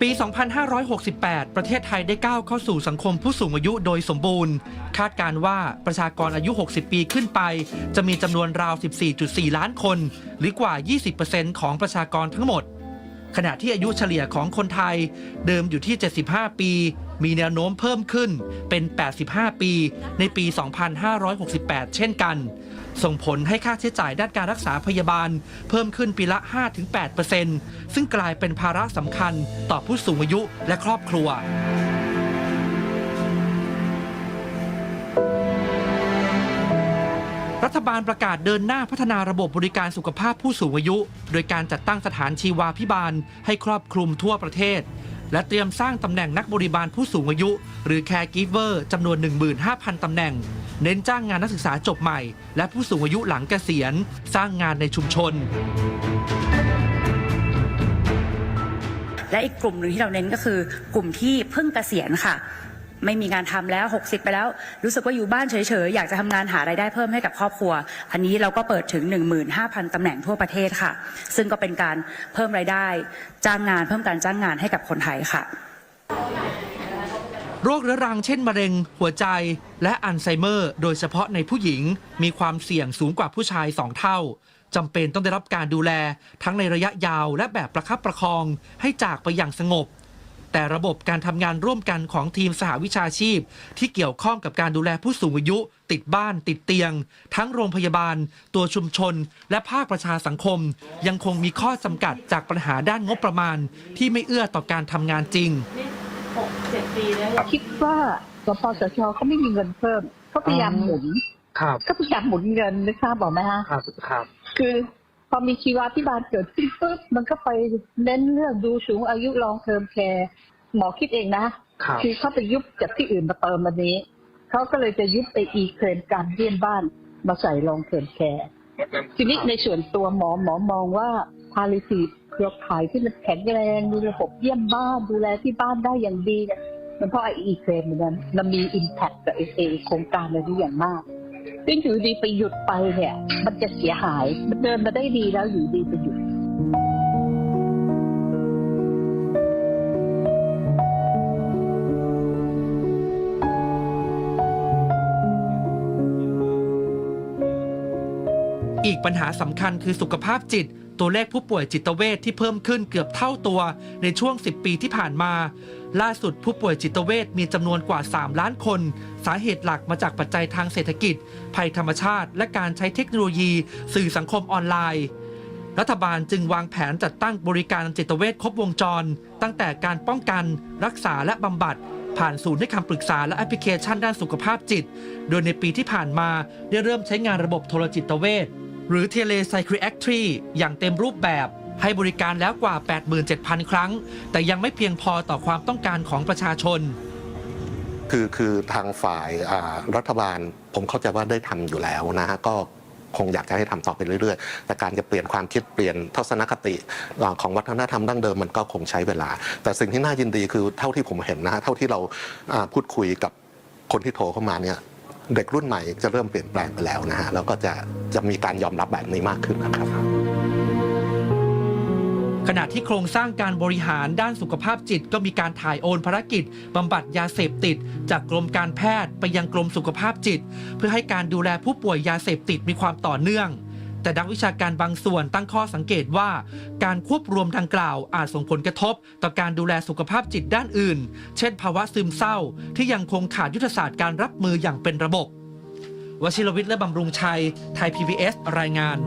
ปี 2568 ประเทศไทยได้ก้าวเข้าสู่สังคมผู้สูงอายุโดยสมบูรณ์ คาดการว่าประชากรอายุ 60 ปีขึ้นไป จะมีจำนวนราว 14.4 ล้านคน หรือกว่า 20%ของประชากรทั้งหมด ขณะที่อายุเฉลี่ยของคนไทย เดิมอยู่ที่ 75 ปี มีแนวโน้มเพิ่มขึ้นเป็น 85 ปี ในปี 2568 เช่นกัน ส่งผลให้ค่าใช้จ่ายด้านการรักษาพยาบาล เพิ่มขึ้นปีละ 5-8%ซึ่งกลายเป็นภาระสำคัญต่อผู้สูงอายุและครอบครัวรัฐบาลประกาศเดินหน้าพัฒนาระบบบริการสุขภาพผู้สูงอายุ โดยการจัดตั้งสถานชีวาพิบาลให้ครอบคลุมทั่วประเทศ และเตรียมสร้างตำแหน่งนักบริบาลผู้สูงอายุ หรือ Caregiver จำนวน 15,000 ตำแหน่ง เน้นจ้างงานนักศึกษาจบใหม่ และผู้สูงอายุหลังเกษียณ สร้างงานในชุมชน และอีกกลุ่มหนึ่งที่เราเน้นก็คือกลุ่มที่เพิ่งเกษียณค่ะ ไม่มีงานทำแล้ว 60 ไปแล้ว รู้สึกว่าอยู่บ้านเฉยๆ อยากจะทำงานหารายได้เพิ่มให้กับครอบครัว อันนี้เราก็เปิดถึง 15,000ตำแหน่งทั่วประเทศค่ะ ซึ่งก็เป็นการเพิ่มรายได้ จ้างงานเพิ่มการจ้างงานให้กับคนไทยค่ะ โรคเรื้อรังเช่นมะเร็ง หัวใจ และอัลไซเมอร์ โดยเฉพาะในผู้หญิงมีความเสี่ยงสูงกว่าผู้ชาย 2 เท่าจำเป็นต้องได้รับการดูแล ทั้งในระยะยาวและแบบประคับประคองให้จากไปอย่างสงบ แต่ระบบการทำงานร่วมกันของทีมสหวิชาชีพ ที่เกี่ยวข้องกับการดูแลผู้สูงอายุ ติดบ้านติดเตียง ทั้งโรงพยาบาล ตัวชุมชน และภาคประชาสังคม ยังคงมีข้อจำกัดจากปัญหาด้านงบประมาณ ที่ไม่เอื้อต่อการทำงานจริงคิดว่าสปสชเขาไม่มีเงินเพิ่มเขาพยายามหมุนครับก็พยายามหมุนเงินนึกภาพบอกไหมฮะครับครับคือ พอมีชีวาพิบาลเกิดขึ้นปุ๊บมันก็ไปเน้นเรื่องดูสูงอายุลองเทอมแคร์หมอคิดเองนะครับอเขาไปยุบจากที่อื่นมาเติมวันนี้เขาก็เลยจะยุบไปอีเครนการเยี่ยนบ้านมาใส่ลองเทอมแคร์ทีนี้ในส่วนตัวหมอหมอมองว่าพาลิทีเครือข่ายที่มันแข็งแรงมีระบบเยี่ยมบ้านดูแลที่บ้านได้อย่างดีเนี่ยมันเพราะไออีเครนเหมือนกันมันมีอิมแพคกับไอเอโครงการอะไรนี้อย่างมาก ซึ่งอยู่ดีไปหยุดไปเนี่ย มันจะเสียหาย มันเดินมาได้ดีแล้วอยู่ดีไปหยุดอีกปัญหาสำคัญคือสุขภาพจิต ตัวเลขผู้ป่วยจิตเวชที่เพิ่มขึ้นเกือบเท่าตัวในช่วง 10 ปีที่ผ่านมา ล่าสุดผู้ป่วยจิตเวชมีจำนวนกว่า 3 ล้านคน สาเหตุหลักมาจากปัจจัยทางเศรษฐกิจ ภัยธรรมชาติ และการใช้เทคโนโลยี สื่อสังคมออนไลน์ รัฐบาลจึงวางแผนจัดตั้งบริการจิตเวชครบวงจร ตั้งแต่การป้องกัน รักษาและบำบัดผ่านศูนย์ให้คำปรึกษาและแอปพลิเคชันด้านสุขภาพจิต โดยในปีที่ผ่านมาได้เริ่มใช้งานระบบโทรจิตเวช หรือ Telepsychiatry อย่างเต็มรูปแบบให้บริการแล้วกว่า 87,000 ครั้ง แต่ยังไม่เพียงพอต่อความต้องการของประชาชน คือคือทางฝ่ายรัฐบาลผมเข้าใจว่าได้ทำอยู่แล้วนะฮะก็คงอยากจะให้ทำต่อไปเรื่อยๆ แต่การจะเปลี่ยนความคิดเปลี่ยนทัศนคติของวัฒนธรรมดั้งเดิมมันก็คงใช้เวลา แต่สิ่งที่น่ายินดีคือเท่าที่ผมเห็นนะฮะเท่าที่เราพูดคุยกับคนที่โทรเข้ามาเนี่ย เด็กรุ่นใหม่จะเริ่มเปลี่ยนแปลงไปแล้วนะฮะแล้วก็จะจะมีการยอมรับแบบนี้มากขึ้นนะครับ ขณะที่โครงสร้างการบริหารด้านสุขภาพจิตก็มีการถ่ายโอนภารกิจบำบัดยาเสพติด จากกรมการแพทย์ไปยังกรมสุขภาพจิต เพื่อให้การดูแลผู้ป่วยยาเสพติดมีความต่อเนื่อง แต่นักวิชาการบางส่วนตั้งข้อสังเกตว่า การควบรวมดังกล่าวอาจส่งผลกระทบ ต่อการดูแลสุขภาพจิตด้านอื่น เช่น ภาวะซึมเศร้า ที่ยังคงขาดยุทธศาสตร์การรับมืออย่างเป็นระบบวชิรวิทย์และบำรุงชัย ไทย PBS รายงาน